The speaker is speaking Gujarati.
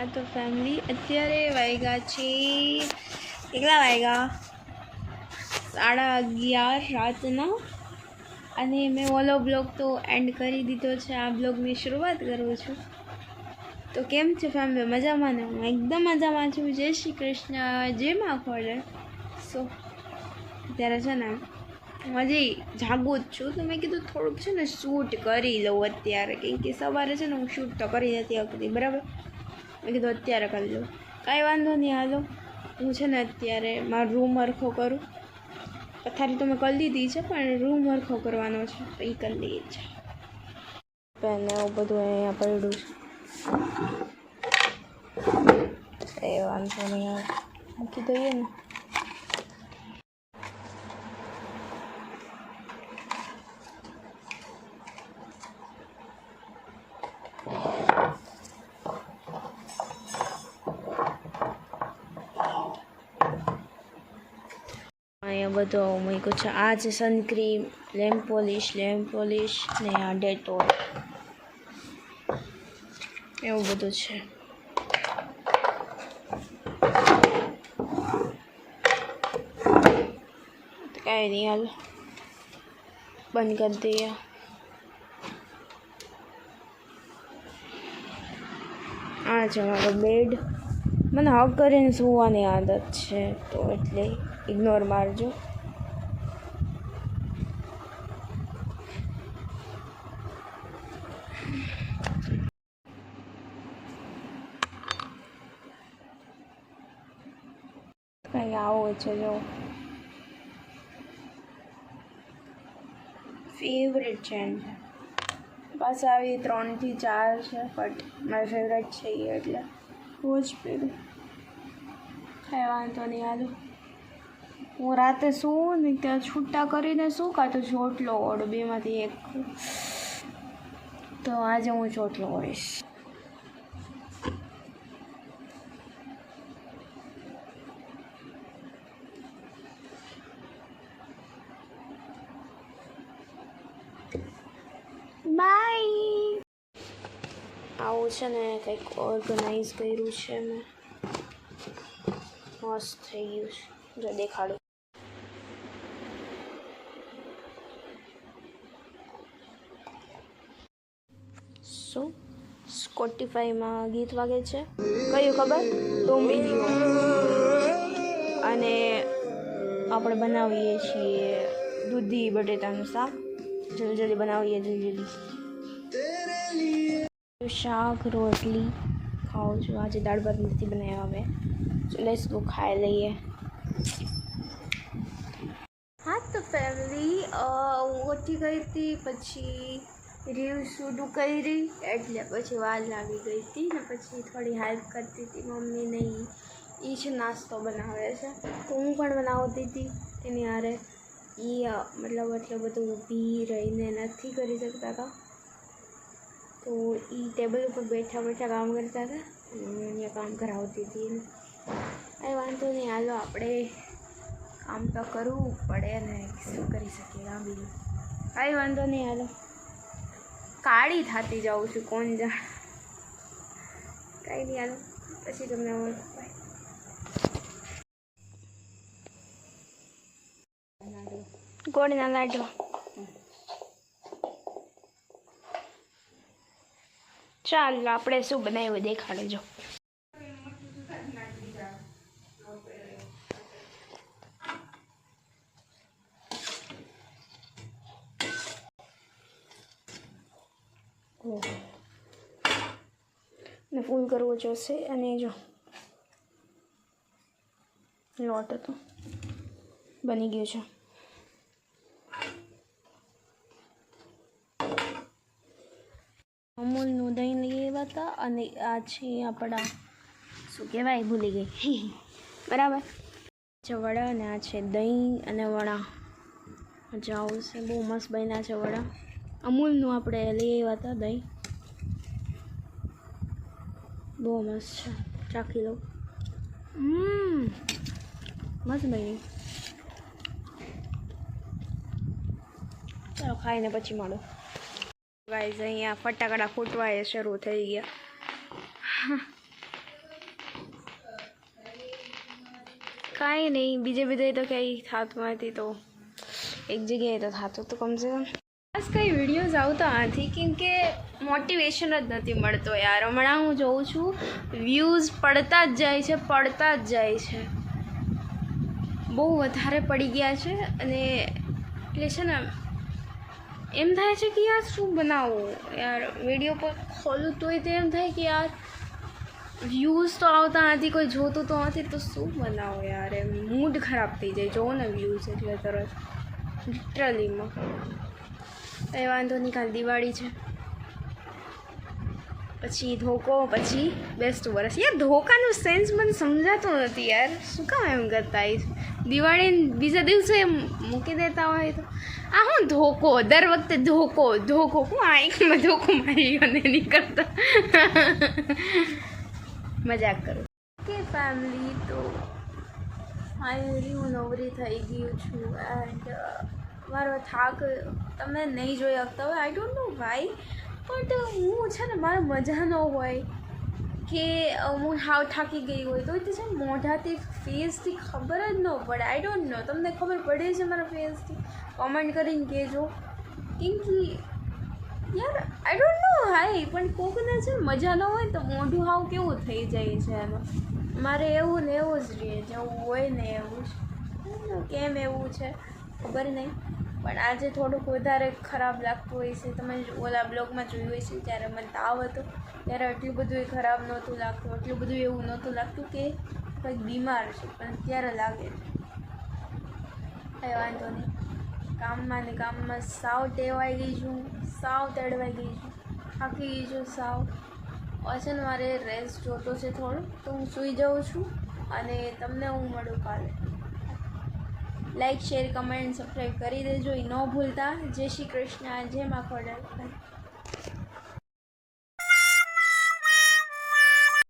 હા તો ફેમિલી અત્યારે વાગ્યા છે. કેટલા વાગ્યા સાડા અગિયાર, રાતના. અને મેં ઓલો બ્લોગ તો એન્ડ કરી દીધો છે. આ બ્લોગની શરૂઆત કરું છું. તો કેમ છે ફેમિલી મજામાં ને? હું એકદમ મજામાં છું. જય શ્રી કૃષ્ણ. જય મા ખોડે. સો અત્યારે છે ને હજી જાગું જ છું. તો મેં કીધું થોડુંક છે ને શૂટ કરી લઉં અત્યારે. કેમ કે સવારે છે ને હું શૂટ તો કરી નથી શકતી. બરાબર? મેં કીધું અત્યારે કરી લઉં કાંઈ વાંધો નહીં, હાલો. હું છે ને અત્યારે મારો રૂમ અરખો કરું. પથારી તો મેં કરી દીધી છે, પણ રૂમ અરખો કરવાનો છે, તો એ કરી લઈએ છે પેન એવું બધું અહીંયા પડ્યું છે. એ વાંધો નહીં મૂકી દઈએ ને. અહીંયા બધો મૂક્યું છે. આ છે suncream lamp polish lamp polish ને આ ડેટોલ એવું બધું છે. કાંઈ નહીં, હાલ. બંધ કરી દઈએ. આ છે મારો બેડ મને હક કરીને સૂવાની આદત છે, તો એટલે ઇગ્નોર મારજો. કંઈ આવો છે, જો. ફેવરેટ છે બસ આવી ત્રણથી ચાર છે બટ મારી ફેવરેટ છે એ એટલે. રોજ પેલું. કાંઈ વાંધો નહીં, હાલો. હું રાતે શું ને ત્યાં છૂટા કરીને શું કાં તો ચોટલો ઓળું, બેમાંથી એક. તો આજે હું ચોટલો ઓળીશ. આવું છે ને કંઈક ઓર્ગનાઇઝ કર્યું છે મેં મસ્ત થઈ ગયું છે. જો દેખાડું. શું? સ્પોટીફાઈમાં ગીત વાગે છે? કયું ખબર? ડોમ્બિલીઓ અને આપણે બનાવીએ છીએ દૂધી બટેટાનું શાક. જલ્દી જલ્દી બનાવીએ, જલ્દી જલ્દી. શાક રોટલી ખાઉં છું આજે દાળ ભાત નથી બનાવ્યા અમે લેસ તો ખાઈ લઈએ હા તો ફેમિલી હું ઉઠી ગઈ હતી પછી રીલ શૂટ કરી, એટલે પછી વાર લાગી ગઈ હતી ને પછી થોડી હેલ્પ કરતી હતી મમ્મીને ઈ. એ જ નાસ્તો બનાવે છે. તો હું પણ બનાવતી હતી એની હારે. એ મતલબ એટલું બધું ઊભી રહીને નથી કરી શકતા હતા. તો એ ટેબલ ઉપર બેઠા બેઠા કામ કરતા હતા. અને અહીંયા કામ કરાવતી હતી કાંઈ વાંધો નહીં, હાલો આપણે કામ તો કરવું પડે ને શું કરી શકીએ આ બીજું. કાંઈ વાંધો નહીં, હાલો. કાળી થતી જાઉં છું, કોણ જાણ. કાંઈ નહીં, હાલો. પછી તમને મળું કોણ ગોળના લાડવા ચાલ, આપણે શું બનાવ્યું દેખાડે જો. ઓહો. ને ફૂલ કરવો જોશે અને જો. લોટ હતો બની ગયું છે. અમૂલનું દહીં લઈ આવ્યા હતા અને આ છે આપણા, શું કહેવાય, ભૂલી ગઈ. બરાબર? છે વડા અને આ છે દહીં અને વડા. મજા આવશે, બહુ મસ્ત બન્યા છે વડા. અમૂલનું આપણે લઈ આવ્યા હતા દહીં. બહુ મસ્ત છે. ચાખી લઉં મસ્ત બની. ચાલો ખાઈને પછી મળો. ગાઈઝ અહીંયા ફટાકડા ફૂટવા એ શરૂ થઈ ગયા. કાંઈ નહીં, બીજે બીજે તો કંઈ થતું નથી તો એક જગ્યાએ તો થતું તો કમસે કમ. બસ કંઈ વિડીયોઝ આવતા નથી, કેમ કે મોટિવેશન જ નથી મળતો યાર. હમણાં હું જોઉં છું વ્યૂઝ પડતા જ જાય છે, પડતા જ જાય છે. બહુ વધારે પડી ગયા છે અને એટલે છે ને એમ થાય છે કે યાર શું બનાવો? યાર વીડિયો પર ખોલું તોય તો એમ થાય કે યાર વ્યૂઝ તો આવતા નથી, કોઈ જોતું તો નથી, તો શું બનાવો યાર? એમ મૂડ ખરાબ થઈ જાય, જોવો ને વ્યૂઝ એટલે તરત લિટરલીમાં એ વાંધો નહીં, કાલ દિવાળી છે. પછી ધોકો, પછી બેસ્ટ વરસ યાર, ધોકાનું સેન્સ મને સમજાતું નથી યાર. શું કામ એમ કરતા દિવાળી બીજા દિવસે મૂકી દેતા હોય તો. આ હું ધોકો, દર વખતે ધોકો ધોકો. હું આંખમાં ધોકો મારી અને નીકળતા. મજાક કરું. કે ફેમિલી તો ફાઇનલી હું નવરી થઈ ગયું છું એન્ડ મારો થાક તમે નહીં જોઈ શકતા હોય. I don't know why but હું છે ને, મારે મજા ન હોય કે હું હાવ થાકી ગઈ હોય. તો તે છે ને, મોઢાથી ફેસથી ખબર જ ન પડે. આઈ ડોન્ટ નો તમને ખબર પડે છે મારા ફેસથી કોમેન્ટ કરીને કહેજો. કેમ કે યાર આઈ ડોન્ટ નો હાય, પણ કોકને છે મજા ન હોય તો મોઢું હાવ કેવું થઈ જાય છે એમાં. મારે એવું ને એવું જ રહે જેવું હોય ને એવું જ. કેમ એવું છે? ખબર નહીં. પણ આજે થોડુંક વધારે ખરાબ લાગતું હોય છે. તમે ઓલા બ્લોગમાં જોયું હોય છે જ્યારે મને તાવ હતો, ત્યારે આટલું બધું ખરાબ નહોતું લાગતું આટલું બધું એવું નહોતું લાગતું કે કંઈક બીમાર છે, પણ ત્યારે લાગે. કંઈ વાંધો નહીં. કામમાં ને કામમાં સાવ ટેવાઈ ગઈ છું, સાવ તડવાઈ ગઈ છું. થાકી ગઈ છું સાવ. પછી ને મારે રેસ્ટ જોતો છે થોડું તો હું સૂઈ જાઉં છું અને તમને હું મળું કાલે. લાઈક, શેર, કમેન્ટ સબસ્ક્રાઈબ કરી દેજો. એ ન ભૂલતા. જય શ્રી કૃષ્ણ. જય મા ખોડલ